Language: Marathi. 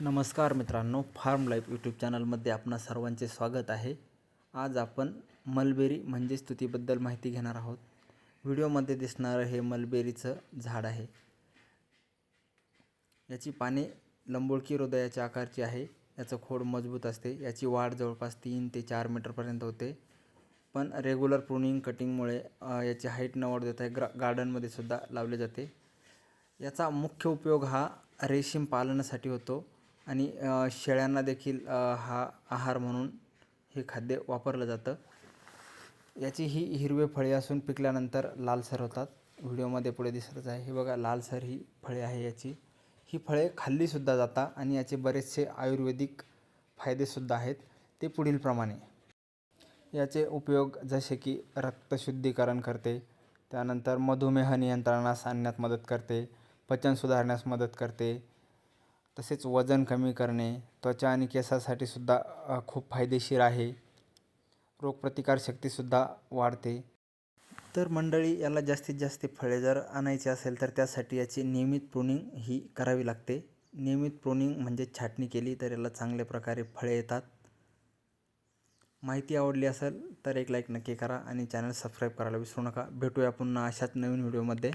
नमस्कार मित्रांनो फार्म लाईफ यूट्यूब चॅनलमध्ये आपणा सर्वांचे स्वागत आहे. आज आपण मलबेरी म्हणजेच स्तुतीबद्दल माहिती घेणार आहोत. व्हिडिओमध्ये दिसणारं हे मलबेरीचं झाड आहे. याची पाने लंबोळकी हृदयाच्या आकारची आहे. याचं खोड मजबूत असते. याची वाढ जवळपास तीन ते चार मीटरपर्यंत होते. पण रेग्युलर प्रुनिंग कटिंगमुळे याची हाईट न वाढ देता ग्रा गार्डनमध्ये सुद्धा लावले जाते. याचा मुख्य उपयोग हा रेशीम पालनासाठी होतो. आणि शेळ्यांना देखील हा आहार म्हणून हे खाद्य वापरलं जातं. याची ही हिरवे फळे असून पिकल्यानंतर लालसर होतात. व्हिडिओमध्ये पुढे दिसतच आहे. हे बघा लालसर ही फळे आहे याची. ही फळे खाल्लीसुद्धा जातात आणि याचे बरेचसे आयुर्वेदिक फायदेसुद्धा आहेत. ते पुढीलप्रमाणे. याचे उपयोग जसे की रक्तशुद्धीकरण करते त्यानंतर मधुमेह नियंत्रणास आणण्यात मदत करते पचन सुधारण्यास मदत करते तसेच वजन कमी करणे त्वचा आणि केसासाठी सुद्धा खूप फायदेशीर आहे. रोगप्रतिकारशक्तीसुद्धा वाढते. तर मंडळी याला जास्तीत जास्त फळे जर आणायची असेल तर त्यासाठी याची नियमित प्रुनिंग ही करावी लागते. नियमित प्रुनिंग म्हणजे छाटणी केली तर याला चांगल्या प्रकारे फळे येतात. माहिती आवडली असेल तर एक लाईक नक्की करा आणि चॅनल सबस्क्राईब करायला विसरू नका. भेटूया पुन्हा अशाच नवीन व्हिडिओमध्ये